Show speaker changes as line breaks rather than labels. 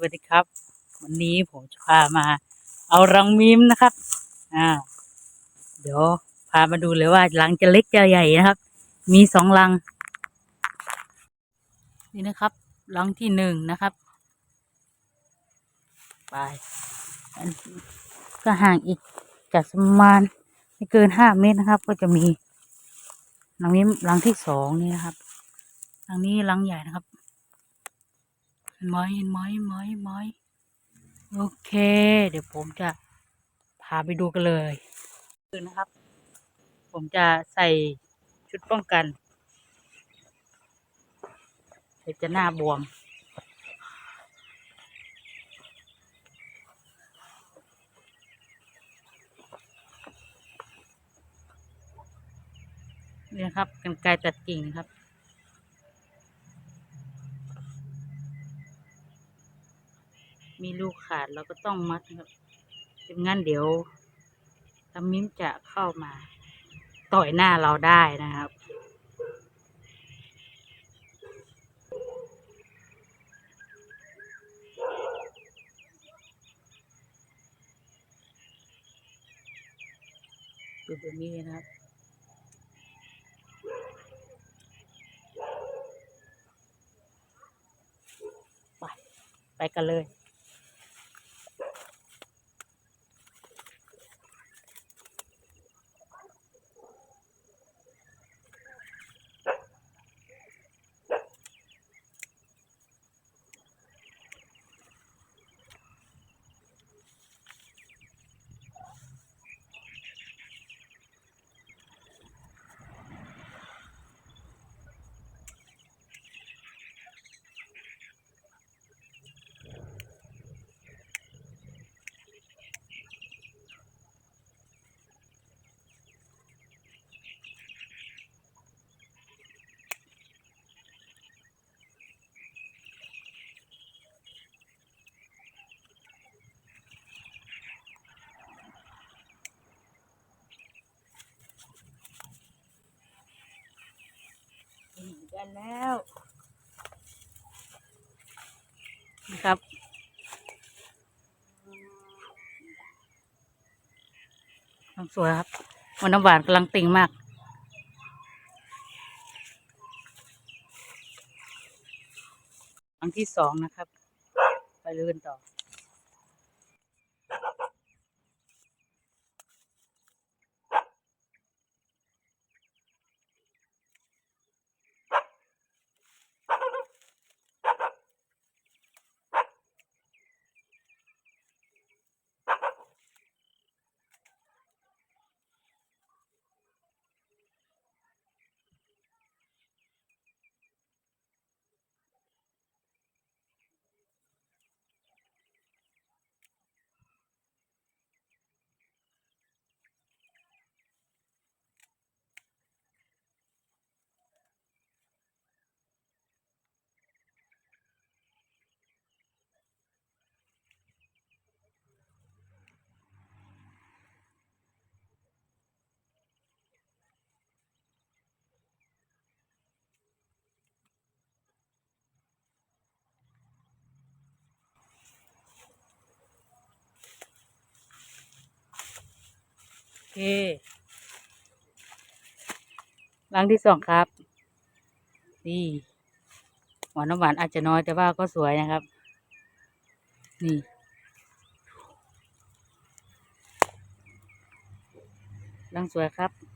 สวัสดีครับ วันนี้ผมจะพามา เอารังมิมนะครับอ่าเดี๋ยวพามาดูเลยว่ารังจะเล็กจะใหญ่นะครับ มีสองรัง นี่นะครับรังที่หนึ่งนะครับไปอันก็ห่างอีกจากประมาณไม่เกินห้าเมตรนะครับ ก็จะมีรังมิมรังที่สองนี่นะครับรังนี้รังใหญ่นะครับ เห็นไหมเห็นไหมเห็นไหมเห็นไหมโอเค เดี๋ยวผมจะพาไปดูกันเลยคือนะครับ ผมจะใส่ชุดป้องกันเดี๋ยวจะหน้าบวมนี่นะครับกันไกรตัดกิ่งนะครับ มีลูกขาดเราก็ต้องมัดครับงั้นเดี๋ยวตามิ้มจะเข้ามา ต่อยหน้าเราได้นะครับดูแบบนี้เลยนะครับไปไปกันเลย กันแล้วนะครับน้ำสวยครับวันน้ำหวานกำลังติ่งมากครั้งที่สองนะครับ ไปเลื่อนต่อ โอเค รังที่สองครับ นี่หวานน้ำหวานอาจจะน้อยแต่ว่าก็สวยนะครับ นี่รังสวยครับ